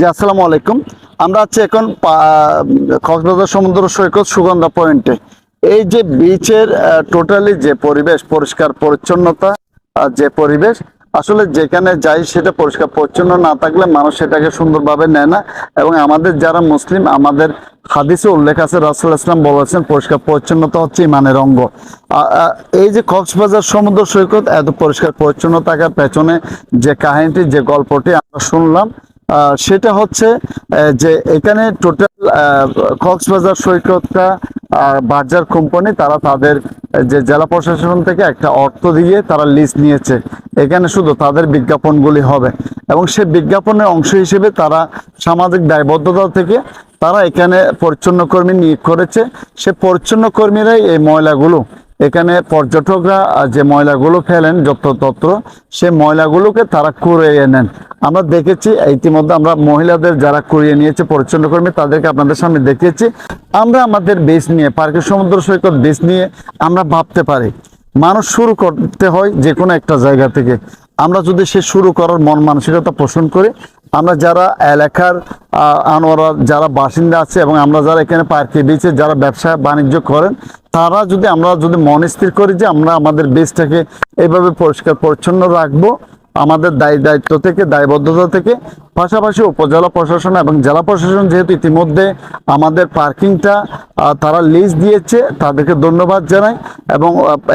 জি, আসসালামু আলাইকুম। আমরা আছি এখন কক্সবাজার সমুদ্র সৈকত সুগন্ধা পয়েন্টে। এই যে বিচের টোটালি যে পরিবেশ, পরিষ্কার পরিচ্ছন্নতা যে পরিবেশ, আসলে যেখানে যাই সেটা পরিষ্কার পরিচ্ছন্ন না থাকলে মানুষ সেটাকে সুন্দরভাবে নেয় না। এবং আমাদের যারা মুসলিম, আমাদের হাদিসে উল্লেখ আছে, রাসুল ইসলাম বলেছেন, পরিষ্কার পরিচ্ছন্নতা হচ্ছে ইমানের অঙ্গ। এই যে কক্সবাজার সমুদ্র সৈকত, এত পরিষ্কার পরিচ্ছন্ন থাকার পেছনে যে কাহিনীটি, যে গল্পটি আমরা শুনলাম সেটা হচ্ছে যে এখানে টোটাল কক্সবাজার সৈকতটা বাজার কোম্পানি তারা তাদের, যে জেলা প্রশাসন থেকে একটা অর্থ দিয়ে তারা লিস্ট নিয়েছে। এখানে শুধু তাদের বিজ্ঞাপনগুলি হবে। এবং সে বিজ্ঞাপনের অংশ হিসেবে তারা সামাজিক দায়বদ্ধতা থেকে তারা এখানে পরিচ্ছন্ন কর্মী নিয়োগ করেছে। সে পরিচ্ছন্ন কর্মীরাই এই ময়লাগুলো এখানে পর্যটকরা যে ময়লাগুলো ফেলেন যত্রতত্র, সে ময়লাগুলোকে তারা কুড়িয়ে নেন। আমরা দেখেছি, ইতিমধ্যে আমরা মহিলাদের যারা কুড়িয়ে নিয়েছে, পরিচ্ছন্ন কর্মী, তাদেরকে আপনাদের সামনে দেখিয়েছি। আমরা আমাদের বেস নিয়ে, পার্কের সমুদ্র সৈকত বেস নিয়ে আমরা ভাবতে পারি, মানুষ শুরু করতে হয় যে কোনো একটা জায়গা থেকে। আমরা যদি সে শুরু করার মন মানসিকতা পোষণ করি আমরা যারা এলাকার আনোয়ারা, যারা বাসিন্দা আছে এবং আমরা যারা এখানে পার্কে বেচে যারা ব্যবসা বাণিজ্য করেন, তারা যদি, আমরা যদি মনস্থির করি যে আমরা আমাদের বেসটাকে এইভাবে পরিষ্কার, পরিচ্ছন্ন রাখব আমাদের দায় দায়িত্ব থেকে, দায়বদ্ধতা থেকে, পাশাপাশি উপজেলা প্রশাসন এবং জেলা প্রশাসন যেহেতু ইতিমধ্যে আমাদের পার্কিংটা তারা লিস্ট দিয়েছে, তাদেরকে ধন্যবাদ জানাই এবং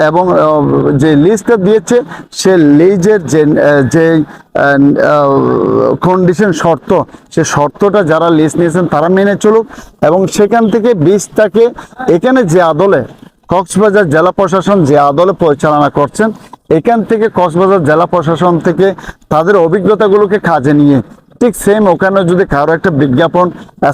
এবং যে লিস্টটা দিয়েছে, সে লিজের যে যে কন্ডিশন শর্ত, সে শর্তটা যারা লিস্ট নিয়েছেন তারা মেনে চলুক এবং সেখান থেকে বীজটাকে এখানে যে আদলে কক্সবাজার জেলা প্রশাসন যে আদলে পরিচালনা করছেন এখান থেকে কক্সবাজার জেলা প্রশাসন থেকে তাদের অভিজ্ঞতাগুলোকে কাজে নিয়ে ঠিক সেম ওখানে যদি কারও একটা বিজ্ঞাপন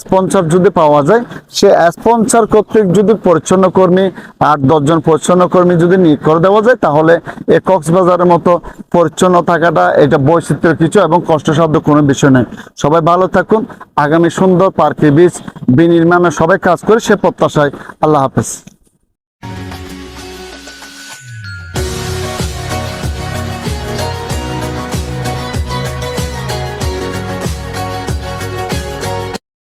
স্পন্সর যদি পাওয়া যায়, সে স্পন্সর কর্তৃক যদি পরিচ্ছন্ন কর্মী, আট দশজন পরিচ্ছন্ন কর্মী যদি নিয়োগ করে দেওয়া যায়, তাহলে এ কক্সবাজারের মতো পরিচ্ছন্ন থাকাটা এটা বৈচিত্র্য কিছু এবং কষ্টসাধ্য কোনো বিষয় নেই সবাই ভালো থাকুন, আগামী সুন্দর পার্কে বীজ বিনির্মাণে সবাই কাজ করে সে প্রত্যাশায়। আল্লাহ হাফেজ।